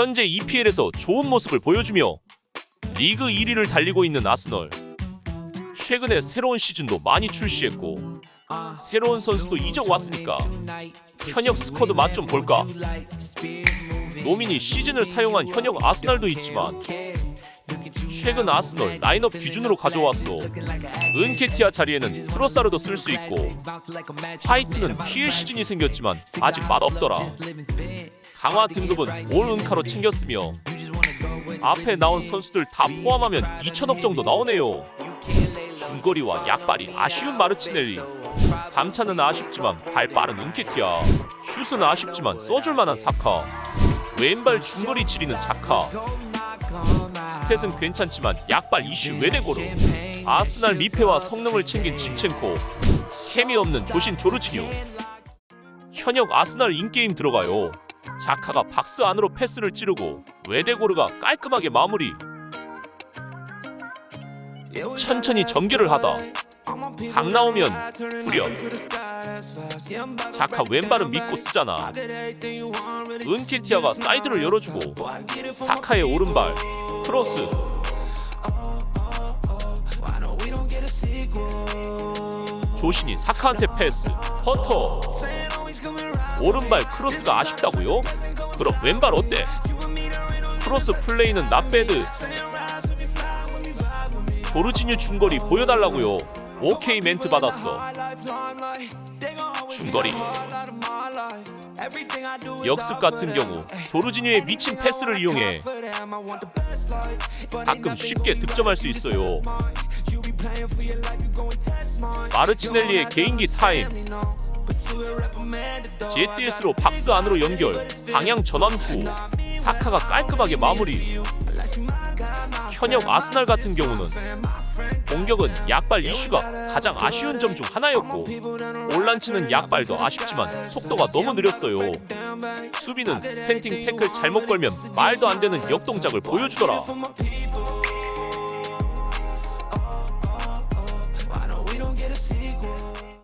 현재 EPL에서 좋은 모습을 보여주며 리그 1위를 달리고 있는 아스널. 최근에 새로운 시즌도 많이 출시했고 새로운 선수도 이적 왔으니까 현역 스쿼드 맛 좀 볼까? 노민이 시즌을 사용한 현역 아스날도 있지만 최근 아스널 라인업 기준으로 가져왔어. 은케티아 자리에는 트로사르도 쓸 수 있고 화이트는 PL 시즌이 생겼지만 아직 맛없더라. 강화 등급은 올 은카로 챙겼으며 앞에 나온 선수들 다 포함하면 2천억 정도 나오네요. 중거리와 약발이 아쉬운 마르치넬리. 감차는 아쉽지만 발 빠른 은케티아. 슛은 아쉽지만 써줄 만한 사카. 왼발 중거리 지리는 자카. 스탯은 괜찮지만 약발 이슈 외대고로. 아스날 미패와 성능을 챙긴 진첸코. 케미 없는 조신 조르치뉴. 현역 아스날 인게임 들어가요. 자카가 박스 안으로 패스를 찌르고 외대고르가 깔끔하게 마무리. 천천히 전개를 하다. 각 나오면 후려. 자카 왼발은 믿고 쓰잖아. 은키티아가 사이드를 열어주고 사카의 오른발 크로스. 조신이 사카한테 패스. 허터. 오른발 크로스가 아쉽다고요? 그럼 왼발 어때? 크로스 플레이는 나배드. 조르지뉴 중거리 보여달라고요. 오케이 멘트 받았어. 중거리. 역습 같은 경우 조르지뉴의 미친 패스를 이용해 가끔 쉽게 득점할 수 있어요. 마르치넬리의 개인기 타임. GTS로 박스 안으로 연결. 방향 전환 후 사카가 깔끔하게 마무리. 현역 아스날 같은 경우는 공격은 약발 이슈가 가장 아쉬운 점 중 하나였고 올란치는 약발도 아쉽지만 속도가 너무 느렸어요. 수비는 스탠팅 태클 잘못 걸면 말도 안 되는 역동작을 보여주더라.